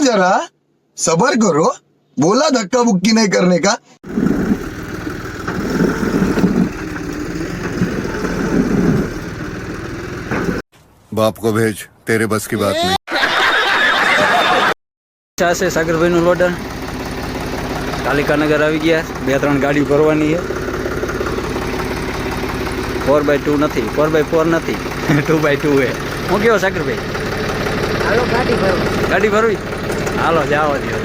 जरा सबर करो बोला धक्का बुक्की नहीं करने का बाप को भेज तेरे बस की बात नहीं ઈચ્છા છે સાગરભાઈનું લોડર કાલિકાનગર આવી ગયા બે ત્રણ ગાડી ભરવાની છે ફોર બાય ટુ નથી ફોર બાય ફોર નથી ટુ બાય ટુ હે હું કેવો સાગરભાઈ હાલો ગાડી ભરવી ગાડી ભરવી? હાલો જાઓ દો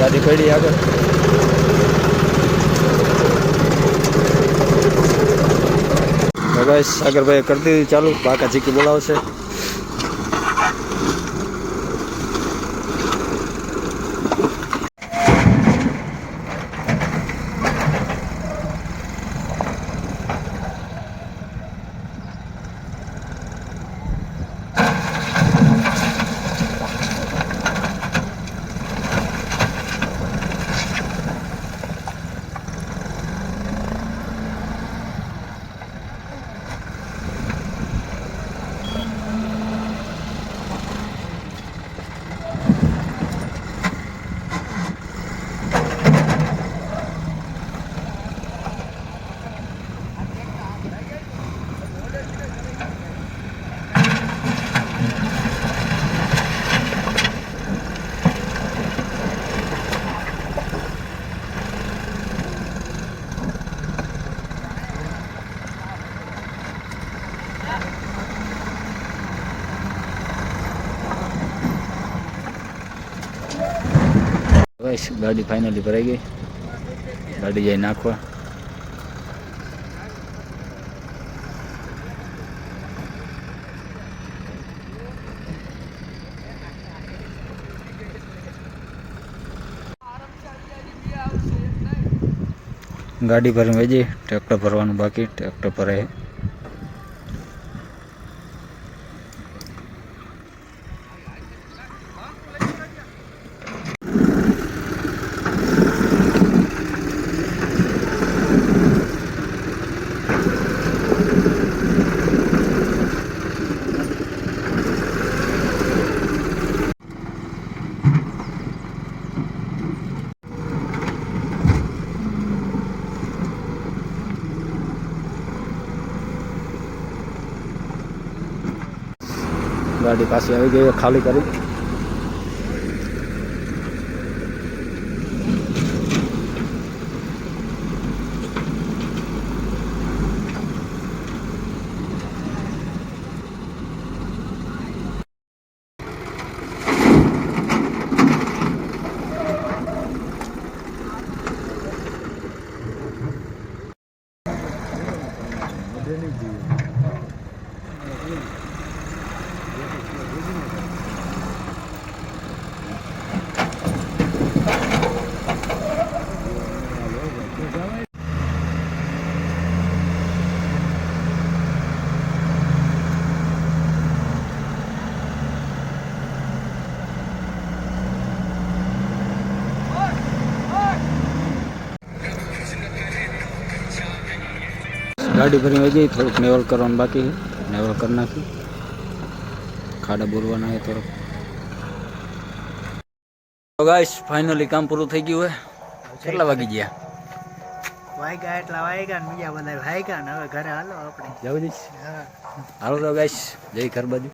ગાડી પડી આગળ. ગાઈસ સાગરભાઈએ કરી દીધું ચાલુ કાકા ચીકી બોલાવશે. બસ ગાડી ફાઇનલી ભરાઈ ગઈ ગાડી જાય નાખવા ગાડી ભરીને વેજી ટ્રેક્ટર ભરવાનું બાકી ટ્રેક્ટર ભરાય ગાડી પાસે આવી ગઈ ખાલી કરી. ગાડી ભરી વહી ગઈ થોડુંક નેવલ કરવાનું બાકી છે નેવલ કરી નાખી ખાડા બોરવાના એ તરફ. તો ગાઈસ ફાઇનલી કામ પૂરું થઈ ગયું હે. કેટલા વાગી ગયા? વાયગા એટલા વાયગા ને બીજા બધા વાયગા ને હવે ઘરે હાલો આપણે. જવું દઈશ. હાલો તો ગાઈસ જય ઘર બાજુ.